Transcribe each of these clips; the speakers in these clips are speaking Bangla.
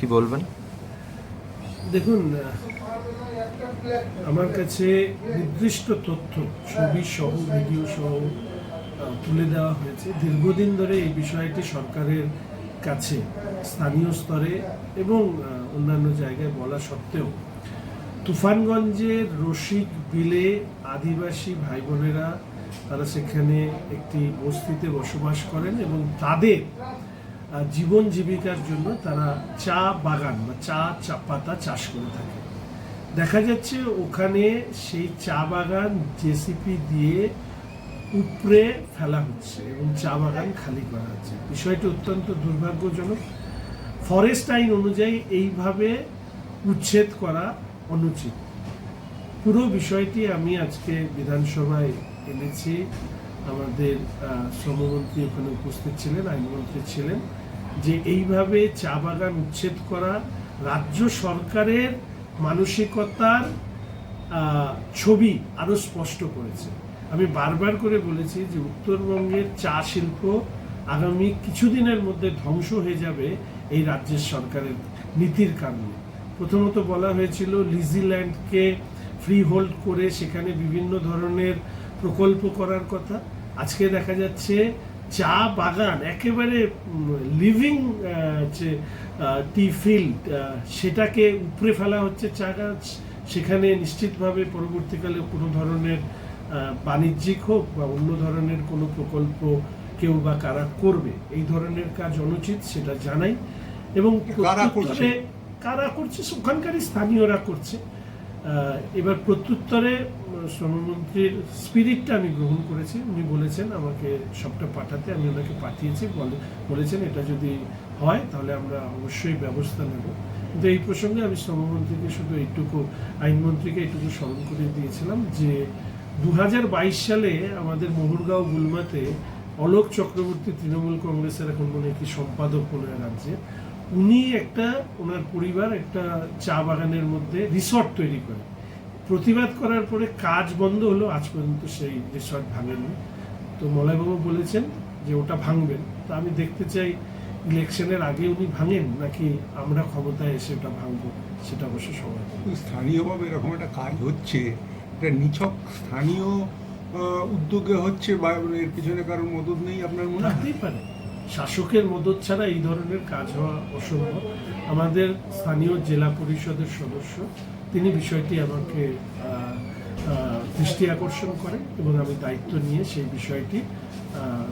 কি বলবেন? দেখুন, আমার কাছে নির্দিষ্ট তথ্য, ছবি সহ ভিডিও সহ তুলে দেওয়া হয়েছে। দীর্ঘদিন ধরে এই বিষয়টি সরকারের কাছে, স্থানীয় স্তরে এবং অন্যান্য জায়গায় বলা সত্ত্বেও, তুফানগঞ্জের রশিক বিলে আদিবাসী ভাই বোনেরা তারা সেখানে একটি বস্তিতে বসবাস করেন এবং তাদের জীবন জীবিকার জন্য তারা চা বাগান বা চা চা পাতা চাষ করে থাকে। দেখা যাচ্ছে ওখানে সেই চা বাগান জেসিপি দিয়ে উপরে ফেলা হচ্ছে এবং চা বাগান খালি করা হচ্ছে। বিষয়টি অত্যন্ত দুর্ভাগ্যজনক। ফরেস্ট আইন অনুযায়ী এইভাবে উচ্ছেদ করা অনুচিত। পুরো বিষয়টি আমি আজকে বিধানসভায় এনেছি। আমাদের শ্রমমন্ত্রী ওখানে উপস্থিত ছিলেন, আইনমন্ত্রী ছিলেন, যে এইভাবে চা বাগান উচ্ছেদ করা রাজ্য সরকারের মানসিকতার ছবি আরও স্পষ্ট করেছে। আমি বারবার করে বলেছি যে উত্তরবঙ্গের চা শিল্প আগামী কিছুদিনের মধ্যে ধ্বংস হয়ে যাবে এই রাজ্যের সরকারের নীতির কারণে। প্রথমত বলা হয়েছিল লিজিল্যান্ডকে ফ্রি হোল্ড করে সেখানে বিভিন্ন ধরনের প্রকল্প করার কথা। আজকে দেখা যাচ্ছে চা বাগান একেবারে লিভিং যে টি ফিল্ড সেটাকে উপরে ফেলা হচ্ছে চা গাছ। সেখানে নিশ্চিতভাবে পরবর্তীকালে কোনো ধরনের বাণিজ্যিক হোক বা অন্য ধরনের কোনো প্রকল্প কেউ বা কারা করবে এই ধরনের কাজ অনুচিত সেটা জানাই। এবং কারা করছে? প্রত্যুত্তরে কারা করছে? ওখানকারই স্থানীয়রা করছে। এবার প্রত্যুত্তরে শ্রমমন্ত্রীর স্পিরিটটা আমি গ্রহণ করেছি। উনি বলেছেন আমাকে সবটা পাঠাতে, আমি ওনাকে পাঠিয়েছি, বলে- বলেছেন এটা যদি হয় তাহলে আমরা অবশ্যই ব্যবস্থা নেব। কিন্তু এই প্রসঙ্গে আমি শ্রমমন্ত্রীকে শুধু এইটুকু, আইনমন্ত্রীকে এইটুকু স্মরণ করে দিয়েছিলাম যে দু হাজার বাইশ সালে আমাদের মোহরগাঁও গুলমাতে অলোক চক্রবর্তী তৃণমূল কংগ্রেসের এখন মনে কি সম্পাদক মনে রাজ্যে, উনি একটা ওনার পরিবার একটা চা বাগানের মধ্যে রিসর্ট তৈরি করে প্রতিবাদ করার পরে কাজ বন্ধ হলো আজ পর্যন্ত সেই রিসর্ট ভাঙেনি। তো মলয়বাবু বলেছেন যে ওটা ভাঙবেন। তা আমি দেখতে চাই ইলেকশনের আগে উনি ভাঙেন নাকি আমরা ক্ষমতায় এসে ওটা ভাঙবো সেটা অবশ্য সময় স্থানীয়ভাবে এরকম একটা কাজ হচ্ছে এটা নিছক স্থানীয় উদ্যোগে হচ্ছে বা এর পিছনে কারোর মদত নেই আপনার মনে হতেই পারে। শাসকের মদত ছাড়া এই ধরনের কাজ হওয়া অসম্ভব। আমাদের স্থানীয় জেলা পরিষদের সদস্য তিনি বিষয়টি আমাকে দৃষ্টি আকর্ষণ করেন এবং আমি দায়িত্ব নিয়ে সেই বিষয়টি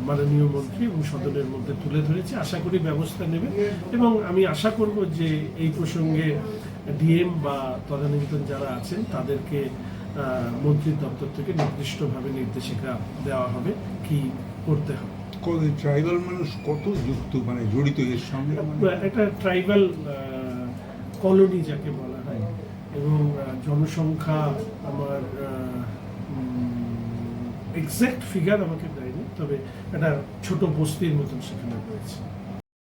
মাননীয় মন্ত্রী এবং সদনের মধ্যে তুলে ধরেছি। আশা করি ব্যবস্থা নেবে এবং আমি আশা করব যে এই প্রসঙ্গে ডিএম বা তদানীন্তন যারা আছেন তাদেরকে মন্ত্রীর দপ্তর থেকে নির্দিষ্টভাবে নির্দেশিকা দেওয়া হবে কি করতে হবে। ট্রাইবাল মানুষ কত যুক্ত মানে জড়িত এর সঙ্গে? একটা ট্রাইবাল কলোনি যাকে বলা এবং জনসংখ্যা আমার এক্স্যাক্ট ফিগার আমাকে দেয়নি তবে একটা ছোট বস্তির মতন সেখানে রয়েছে।